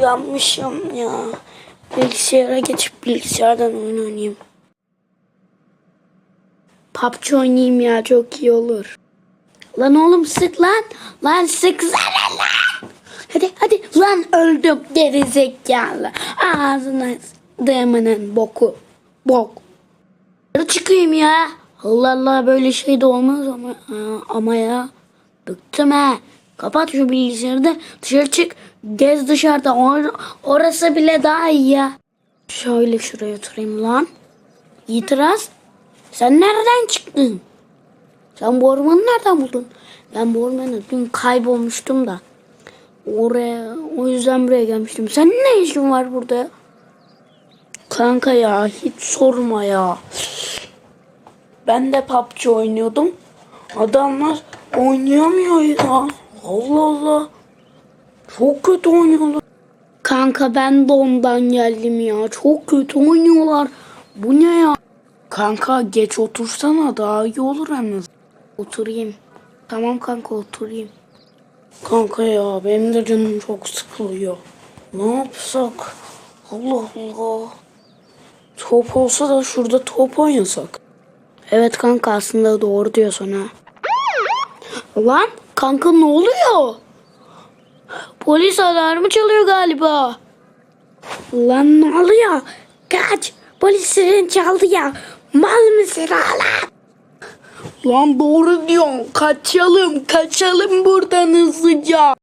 uyanmışım ya. Bilgisayara geçip bilgisayardan oyun oynayayım. PUBG oynayayım ya çok iyi olur. Lan oğlum sık lan. Lan sık sana lan. Hadi hadi lan öldüm gerizekalı. Ağzına değmenin boku. Bok. Çıkayım ya. Allah Allah böyle şey de olmaz ama ama ya. Bıktım ha. Kapat şu bilgisayarı da dışarı çık. Gez dışarıda. Or- orası bile daha iyi ya. Şöyle şuraya oturayım lan. İtiraz. Sen nereden çıktın? Sen bu ormanı nereden buldun? Ben bu ormanı dün kaybolmuştum da. Oraya, o yüzden buraya gelmiştim. Senin ne işin var burada? Kanka ya hiç sorma ya. Ben de PUBG oynuyordum. Adamlar oynayamıyor ya. Allah Allah. Çok kötü oynuyorlar. Kanka ben de ondan geldim ya. Çok kötü oynuyorlar. Bu ne ya? Kanka geç otursana daha iyi olur azından. Oturayım. Tamam kanka oturayım. Kanka ya benim de canım çok sıkılıyor. Ne yapsak? Allah Allah. Top olsa da şurada top oynasak. Evet kanka aslında doğru diyorsun ha. Lan kanka ne oluyor? Polis alarmı çalıyor galiba. Lan ne oluyor? Kaç. Polis siren çaldı ya. Mal mısın hala? Lan doğru diyorsun. Kaçalım. Kaçalım buradan hızlıca.